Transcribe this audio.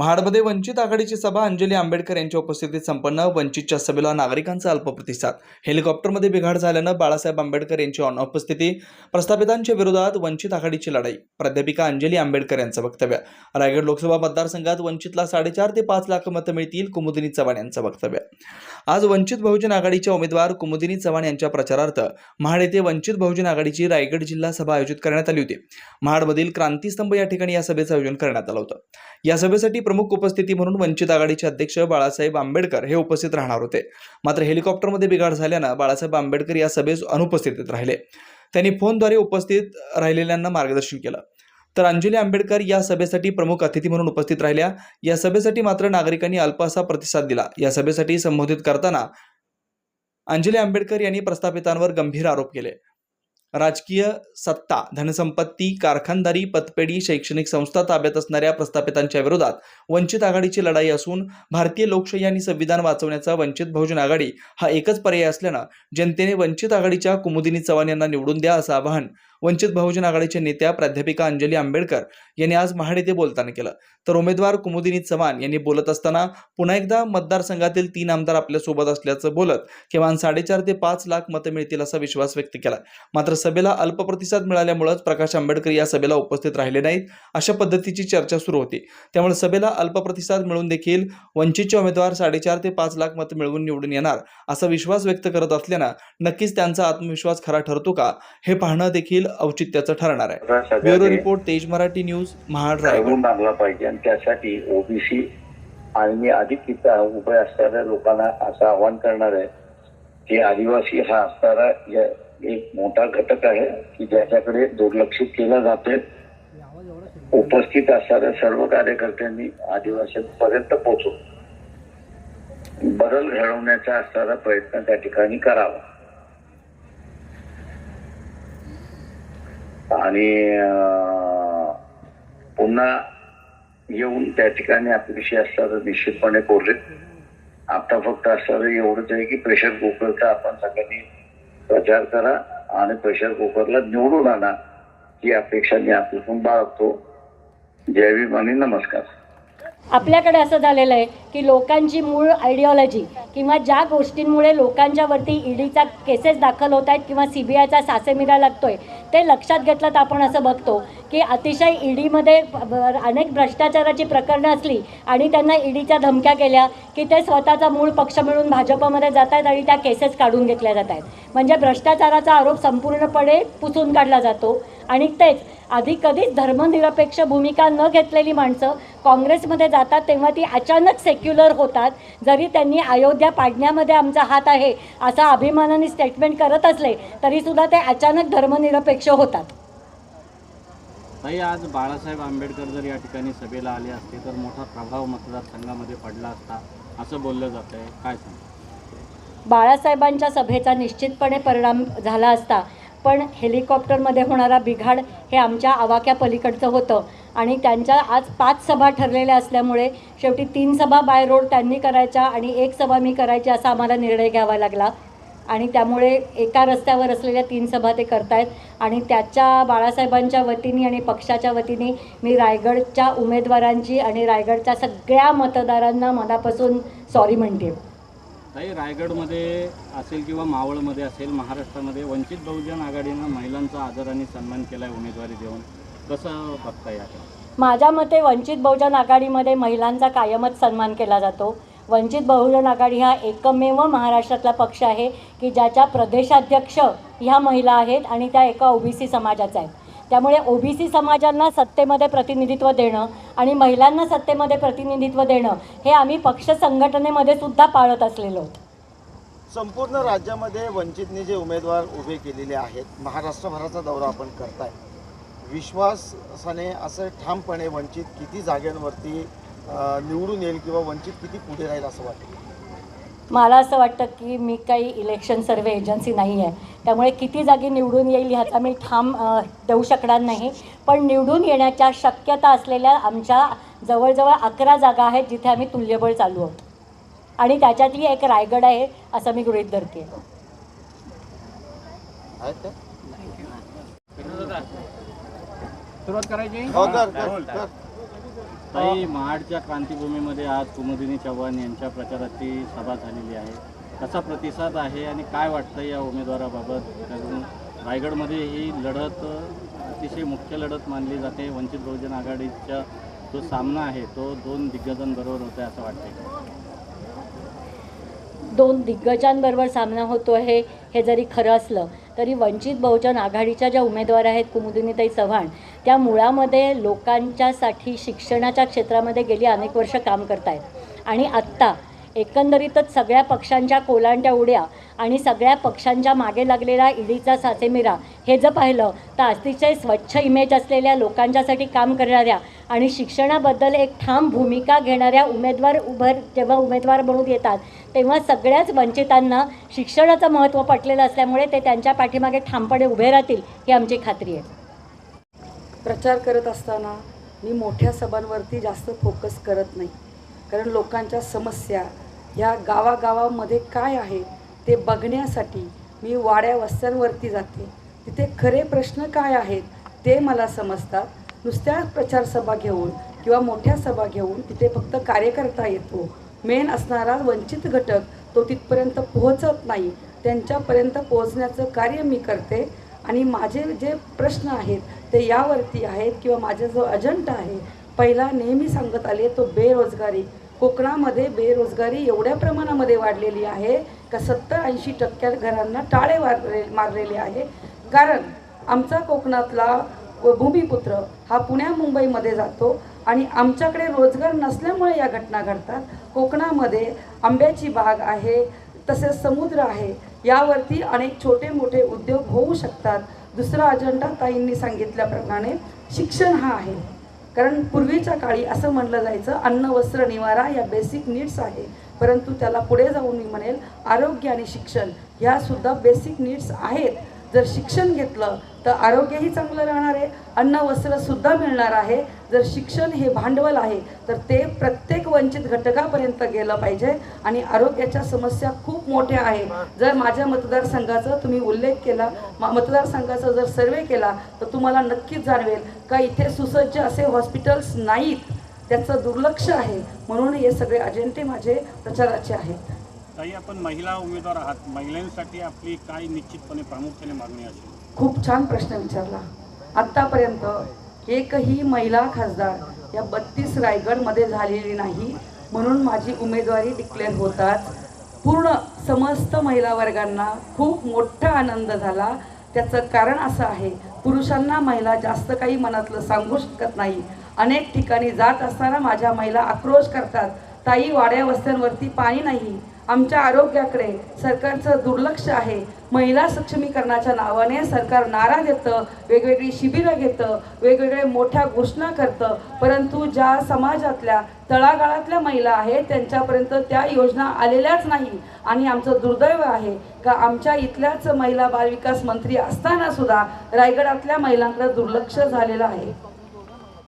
महाडमध्ये वंचित आघाडीची सभा अंजली आंबेडकर यांच्या उपस्थितीत संपन्न वंचितच्या सभेला नागरिकांचा अल्प प्रतिसाद. हेलिकॉप्टरमध्ये बिघाड झाल्यानं बाळासाहेब आंबेडकर यांची अनुपस्थिती प्रस्थापितांच्या विरोधात वंचित आघाडीची लढाई. प्राध्यापिका अंजली आंबेडकर यांचं वक्तव्य. रायगड लोकसभा मतदारसंघात वंचितला साडेचार ते पाच लाख मतं मिळतील कुमुदिनी चव्हाण यांचं वक्तव्य. आज वंचित बहुजन आघाडीच्या उमेदवार कुमुदिनी चव्हाण यांच्या प्रचारार्थ महाड येथे वंचित बहुजन आघाडीची रायगड जिल्हा सभा आयोजित करण्यात आली होती. महाडमधील क्रांतीस्तंभ या ठिकाणी या सभेचं आयोजन करण्यात आलं होतं. या सभेसाठी प्रमुख उपस्थिती म्हणून वंचित आघाडीचे अध्यक्ष बाळासाहेब आंबेडकर हे उपस्थित राहणार होते. मात्र हेलिकॉप्टरमध्ये बिघाड झाल्यानं बाळासाहेब आंबेडकर या सभेस अनुपस्थितीत राहिले. त्यांनी फोनद्वारे उपस्थित राहिलेल्यांना मार्गदर्शन केलं. तर अंजली आंबेडकर या सभेसाठी प्रमुख अतिथी म्हणून उपस्थित राहिल्या. या सभेसाठी मात्र नागरिकांनी अल्प असा प्रतिसाद दिला. या सभेसाठी संबोधित करताना अंजली आंबेडकर यांनी प्रस्थापितांवर गंभीर आरोप केले. राजकीय सत्ता धनसंपत्ती कारखानदारी पतपेढी शैक्षणिक संस्था ताब्यात असणाऱ्या प्रस्थापितांच्या विरोधात वंचित आघाडीची लढाई असून भारतीय लोकशाही आणि संविधान वाचवण्याचा वंचित बहुजन आघाडी हा एकच पर्याय असल्यानं जनतेने वंचित आघाडीच्या कुमुदिनी चव्हाण यांना निवडून द्या असं आवाहन वंचित बहुजन आघाडीच्या नेत्या प्राध्यापिका अंजली आंबेडकर यांनी आज महाड येथे बोलताना केलं. तर उमेदवार कुमुदिनी चव्हाण यांनी बोलत असताना पुन्हा एकदा मतदारसंघातील तीन आमदार आपल्यासोबत असल्याचं बोलत किमान साडेचार ते पाच लाख मतं मिळतील असा विश्वास व्यक्त केला. मात्र सभेला अल्प प्रतिसाद मिळाल्यामुळेच प्रकाश आंबेडकर या सभेला उपस्थित राहिले नाहीत अशा पद्धतीची चर्चा सुरू होती. त्यामुळे सभेला अल्प प्रतिसाद मिळून देखील वंचितचे उमेदवार साडेचार ते पाच लाख मतं मिळवून निवडून येणार असा विश्वास व्यक्त करत असल्यानं नक्कीच त्यांचा आत्मविश्वास खरा ठरतो का हे पाहणं देखील औचित्याचं ठरणार आहे. ब्युरो रिपोर्ट तेज मराठी न्यूज महाड रायगड. घडवून आणला पाहिजे. आणि त्यासाठी ओबीसी आणि मी अधिक तिथं उभे असणाऱ्या लोकांना असं आवाहन करणार आहे की आदिवासी हा असणारा एक मोठा घटक आहे की ज्याच्याकडे दुर्लक्षित केलं जाते उपस्थित असणाऱ्या सर्व कार्यकर्त्यांनी आदिवासीपर्यंत पोहोचून बदल घडवण्याचा असणारा प्रयत्न त्या ठिकाणी करावा. आणि पुन्हा येऊन त्या ठिकाणी आपल्याशी असणारं निश्चितपणे बोलले. आता फक्त असणार एवढंच आहे की प्रेशर कुकरचा आपण सगळ्यांनी प्रचार करा आणि प्रेशर कुकरला निवडून आणा ही अपेक्षा मी आपल्याकडून बाळगतो. जय भीम आणि नमस्कार. आपल्याकडे असं झालेलं आहे की लोकांची मूळ आयडिओलॉजी किंवा ज्या गोष्टींमुळे लोकांच्यावरती ईडीचा केसेस दाखल होत आहेत किंवा सी बी आयचा सासेमिरा लागतोय ते लक्षात घेतलं तर आपण असं बघतो की अतिशय ईडीमध्ये अनेक भ्रष्टाचाराची प्रकरणं असली आणि त्यांना ईडीच्या धमक्या केल्या की ते स्वतःचा मूळ पक्ष मिळून भाजपमध्ये जात आहेत आणि त्या केसेस काढून घेतल्या जात आहेत. म्हणजे भ्रष्टाचाराचा आरोप संपूर्णपणे पुसून काढला जातो आणि तेच आधी कधीच धर्मनिरपेक्ष भूमिका न घेतलेली माणसं काँग्रेसमध्ये जा जातात तेव्हा ती अचानक सेक्युलर होतात. जरी त्यांनी अयोध्या पाडण्यामध्ये आमचा हात आहे असा अभिमानाने स्टेटमेंट करत असले तरीसुद्धा ते अचानक धर्मनिरपेक्ष होतात. ताई आज बाळासाहेब आंबेडकर जर या ठिकाणी सभेला आले असते तर मोठा प्रभाव मतदारसंघामध्ये पडला असता असं बोललं जात आहे काय सांग बाळासाहेबांच्या सभेचा निश्चितपणे परिणाम झाला असता पण हेलिकॉप्टरमध्ये होणारा बिघाड हे आमच्या आवाक्या पलीकडचं होतं. आणि त्यांच्या आज पाच सभा ठरलेल्या असल्यामुळे शेवटी तीन सभा बाय रोड त्यांनी करायच्या आणि एक सभा मी करायची असा आम्हाला निर्णय घ्यावा लागला. आणि त्यामुळे एका रस्त्यावर असलेल्या तीन सभा ते करतायत. आणि त्याच्या बाळासाहेबांच्या वतीने आणि पक्षाच्या वतीने मी रायगडच्या उमेदवारांची आणि रायगडच्या सगळ्या मतदारांना मनापासून सॉरी म्हणते. ताई रायगडमध्ये असेल किंवा मावळमध्ये असेल महाराष्ट्रामध्ये वंचित बहुजन आघाडीनं महिलांचा आदर आणि सन्मान केला आहे उमेदवारी देऊन. कसं बघता याकडे? माझ्या मते वंचित बहुजन आघाडीमध्ये महिलांचा कायमच सन्मान केला जातो. वंचित बहुजन आघाडी हा एकमेव महाराष्ट्रातला पक्ष आहे की ज्याच्या प्रदेशाध्यक्ष ह्या महिला आहेत आणि त्या एका ओबीसी समाजाच्या आहेत त्यामुळे ओबीसी समाजांना सत्तेमध्ये प्रतिनिधित्व देणं आणि महिलांना सत्तेमध्ये प्रतिनिधित्व देणं हे आम्ही पक्ष संघटनेमध्ये सुद्धा पाळत असलेलो. संपूर्ण राज्यामध्ये वंचितने जे उमेदवार उभे केलेले आहेत महाराष्ट्रभराचा दौरा आपण करताय. विश्वासाने असं ठामपणे वंचित किती जागांवरती निवडून येईल किंवा वंचित किती पुढे राहील असं वाटतं? मला असं वाटतं की मी काही इलेक्शन सर्वे एजन्सी नाही आहे त्यामुळे किती जागी निवडून येईल ह्याचा मी ठाम देऊ शकणार नाही. पण निवडून येण्याच्या शक्यता असलेल्या आमच्या जवळजवळ अकरा जागा आहेत जिथे आम्ही तुल्यबळ चालू आहोत. आणि त्याच्यातली एक रायगड आहे असं मी गृहीत धरते सुरुवात करायची? हो ताई महाडच्या क्रांतीभूमीमध्ये आज कुमुदिनी चव्हाण यांच्या प्रचाराची सभा झालेली आहे. कसा प्रतिसाद आहे आणि काय वाटतं या उमेदवाराबाबत? कारण रायगडमध्ये ही लढत अतिशय मुख्य लढत मानली जाते. वंचित बहुजन आघाडीचा जो सामना आहे तो दोन दिग्गजांबरोबर होत असं वाटतंय. दोन दिग्गजांबरोबर सामना होतो आहे हे जरी खरं असलं तरी वंचित बहुजन आघाडीच्या ज्या उमेदवार आहेत कुमुदिनीताई चव्हाण त्या मुळामध्ये लोकांच्यासाठी शिक्षणाच्या क्षेत्रामध्ये गेली अनेक वर्ष काम करत आहेत आणि आत्ता एकंदरीतच सगळ्या पक्षांच्या कोलांट्या उड्या आणि सगळ्या पक्षांच्या मागे लागलेला ईडीचा सासेमिरा हे जर पाहिलं तर अतिशय स्वच्छ इमेज असलेल्या लोकांच्यासाठी काम करणाऱ्या आणि शिक्षणाबद्दल एक ठाम भूमिका घेणाऱ्या उमेदवार उभर जेव्हा उमेदवार म्हणून येतात तेव्हा सगळ्याच वंचितांना शिक्षणाचं महत्त्व पटलेलं असल्यामुळे ते त्यांच्या पाठीमागे ठामपणे उभे राहतील ही आमची खात्री आहे. प्रचार करत असताना मी मोठ्या सभांवरती जास्त फोकस करत नाही. कारण लोकांच्या समस्या ह्या गावागावामध्ये काय आहे ते बघण्यासाठी मी वाड्या वस्त्यांवरती जाते. तिथे खरे प्रश्न काय आहेत ते मला समजतात. नुसत्या प्रचारसभा घेऊन किंवा मोठ्या सभा घेऊन तिथे फक्त कार्यकर्ता येतो. मेन असणारा वंचित घटक तो तिथपर्यंत पोहोचत नाही. त्यांच्यापर्यंत पोहोचण्याचं कार्य मी करते आणि माझे जे प्रश्न आहेत ते यावरती आहेत किंवा माझा जो अजंट आहे पहिला नेहमी सांगत आले तो बेरोजगारी. कोकणामध्ये बेरोजगारी एवढ्या प्रमाणामध्ये वाढलेली आहे का सत्तर ऐंशी टक्क्या घरांना टाळे मारले मारलेले आहे? कारण आमचा कोकणातला भूमिपुत्र हा पुण्या मुंबईमध्ये जातो आणि आमच्याकडे रोजगार नसल्यामुळे या घटना घडतात. कोकणामध्ये आंब्याची बाग आहे तसेच समुद्र आहे. यावरती अनेक छोटे मोठे उद्योग होऊ शकतात. दुसरा अजेंडा ताईंनी सांगितल्याप्रमाणे शिक्षण हा आहे. कारण पूर्वीच्या काळी असं म्हणलं जायचं अन्न वस्त्र निवारा या बेसिक नीड्स आहे. परंतु त्याला पुढे जाऊन मी म्हणेल आरोग्य आणि शिक्षण. ह्या सुद्धा बेसिक नीड्स आहेत. जर शिक्षण घेतलं तर आरोग्यही चांगलं राहणार आहे. अन्न वस्त्रसुद्धा मिळणार आहे. जर शिक्षण हे भांडवल आहे तर ते प्रत्येक वंचित घटकापर्यंत गेलं पाहिजे आणि आरोग्याच्या समस्या खूप मोठ्या आहे. जर माझ्या मतदारसंघाचा तुम्ही उल्लेख केला मा- मतदारसंघाचा जर सर्वे केला तर तुम्हाला नक्कीच जाणवेल का इथे सुसज्ज असे हॉस्पिटल्स नाहीत. त्याचं दुर्लक्ष आहे. म्हणून हे सगळे अजेंडे माझे प्रचाराचे आहेत. ताई आपण महिला उमेदवार आहात. महिलांसाठी आपली काय निश्चितपणे प्रामुख्याने मागणी असेल? खूप छान प्रश्न विचारला. आत्तापर्यंत एकही महिला खासदार या बत्तीस रायगडमध्ये झालेली नाही म्हणून माझी उमेदवारी डिक्लेअर होताच. पूर्ण समस्त महिला वर्गांना खूप मोठा आनंद झाला. त्याचं कारण असं आहे पुरुषांना महिला जास्त काही मनातलं सांगू शकत नाही. अनेक ठिकाणी जात असताना माझ्या महिला आक्रोश करतात. ताई वाड्या वस्त्यांवरती पाणी नाही. आमच्या आरोग्याकडे सरकारचं दुर्लक्ष आहे. महिला सक्षमीकरणाच्या नावाने सरकार नारा देतं वेगवेगळी शिबिरं घेतं वेगवेगळे मोठ्या घोषणा करतं. परंतु ज्या समाजातल्या तळागाळातल्या महिला आहेत त्यांच्यापर्यंत त्या योजना आलेल्याच नाही. आणि आमचं दुर्दैव आहे का आमच्या इथल्याच महिला बालविकास मंत्री असताना सुद्धा रायगडातल्या महिलांकडे दुर्लक्ष झालेलं आहे.